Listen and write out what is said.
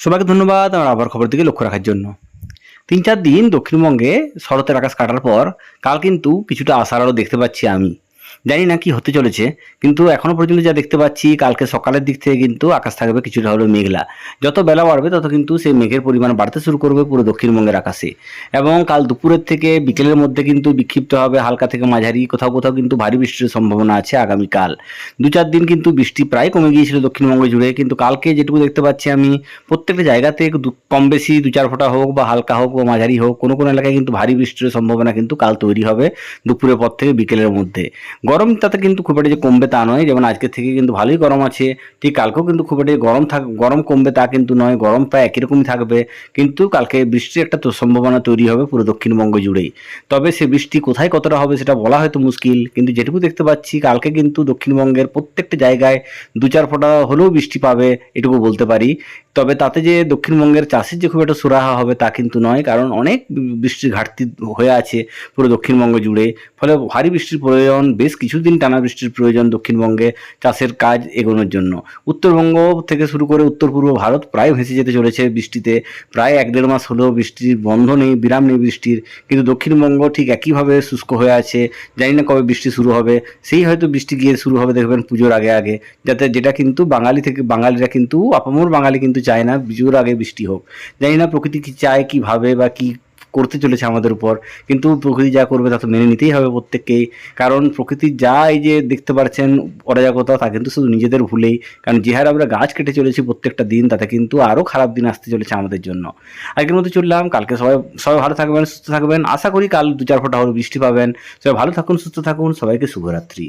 সবাইকে ধন্যবাদ আমার আবার খবর দিকে লক্ষ্য রাখার জন্য। তিন চার দিন দক্ষিণবঙ্গে শরতের আকাশ কাটার পর কাল কিন্তু কিছুটা আশার আলো দেখতে পাচ্ছি আমি। জানি না কি হতে চলেছে, কিন্তু এখনও পর্যন্ত যা দেখতে পাচ্ছি, কালকে সকালের দিক থেকে কিন্তু আকাশ থাকবে কিছুটা হলো মেঘলা। যত বেলা বাড়বে, তত কিন্তু সেই মেঘের পরিমাণ বাড়তে শুরু করবে পুরো দক্ষিণবঙ্গের আকাশে। এবং কাল দুপুরের থেকে বিকেলের মধ্যে কিন্তু বিক্ষিপ্ত হবে, হালকা থেকে মাঝারি, কোথাও কোথাও কিন্তু ভারী বৃষ্টির সম্ভাবনা আছে আগামীকাল। দু চার দিন কিন্তু বৃষ্টি প্রায় কমে গিয়েছিল দক্ষিণবঙ্গ জুড়ে, কিন্তু কালকে যেটুকু দেখতে পাচ্ছি আমি, প্রত্যেকটা জায়গাতে কম বেশি দু চার ফোঁটা হোক বা হালকা হোক বা মাঝারি হোক, কোনো কোনো এলাকায় কিন্তু ভারী বৃষ্টির সম্ভাবনা কিন্তু কাল তৈরি হবে দুপুরের পর থেকে বিকেলের মধ্যে। গরম তাতে কিন্তু খুব একটা যে কমবে তা নয়। যেমন আজকে থেকে কিন্তু ভালোই গরম আছে। ঠিক কালকেও কিন্তু খুব একটা গরম থাক, গরম কমবে তা কিন্তু নয়। গরম প্রায় একই রকমই থাকবে। কিন্তু কালকে বৃষ্টির একটা সম্ভাবনা তৈরি হবে পুরো দক্ষিণবঙ্গ জুড়েই। তবে সে বৃষ্টি কোথায় কতটা হবে সেটা বলা হয়তো মুশকিল। কিন্তু যেটুকু দেখতে পাচ্ছি, কালকে কিন্তু দক্ষিণবঙ্গের প্রত্যেকটা জায়গায় দু চার ফোঁটা হলেও বৃষ্টি পাবে, এটুকু বলতে পারি। তবে তাতে যে দক্ষিণবঙ্গের চাষের যে খুব একটা সুরাহা হবে তা কিন্তু নয়, কারণ অনেক বৃষ্টির ঘাটতি হয়ে আছে পুরো দক্ষিণবঙ্গ জুড়ে। ফলে ভারী বৃষ্টির প্রয়োজন, বেশ কিছুদিন টানা বৃষ্টির প্রয়োজন দক্ষিণবঙ্গে চাষের কাজ এগোনোর জন্য। উত্তরবঙ্গ থেকে শুরু করে উত্তর পূর্ব ভারত প্রায় ভেসে যেতে চলেছে বৃষ্টিতে। প্রায় এক দেড় মাস হলেও বৃষ্টির বন্ধ নেই, বিরাম নেই বৃষ্টির। কিন্তু দক্ষিণবঙ্গ ঠিক একইভাবে শুষ্ক হয়ে আছে। জানি না কবে বৃষ্টি শুরু হবে। সেই হয়তো বৃষ্টি গিয়ে শুরু হবে দেখবেন পুজোর আগে আগে। যাতে যেটা কিন্তু বাঙালি থেকে, বাঙালিরা কিন্তু, আপামর বাঙালি কিন্তু চায় না পুজোর আগে বৃষ্টি হোক। জানি না প্রকৃতি কি চায়, কি ভাবে বা কি করতে চলেছে আমাদের উপর, কিন্তু প্রকৃতি যা করবে তা তো মেনে নিতেই হবে প্রত্যেককেই। কারণ প্রকৃতির যা এই যে দেখতে পাচ্ছেন অরাজকতা, তা কিন্তু শুধু নিজেদের ভুলেই। কারণ যে হারে আমরা গাছ কেটে চলেছি প্রত্যেকটা দিন, তাতে কিন্তু আরও খারাপ দিন আসতে চলেছে আমাদের জন্য। আজকের মতো চললাম, কালকে সবাই সবাই ভালো থাকবেন, সুস্থ থাকবেন। আশা করি কাল দু চার ফোঁটা হলে বৃষ্টি পাবেন। সবাই ভালো থাকুন, সুস্থ থাকুন। সবাইকে শুভরাত্রি।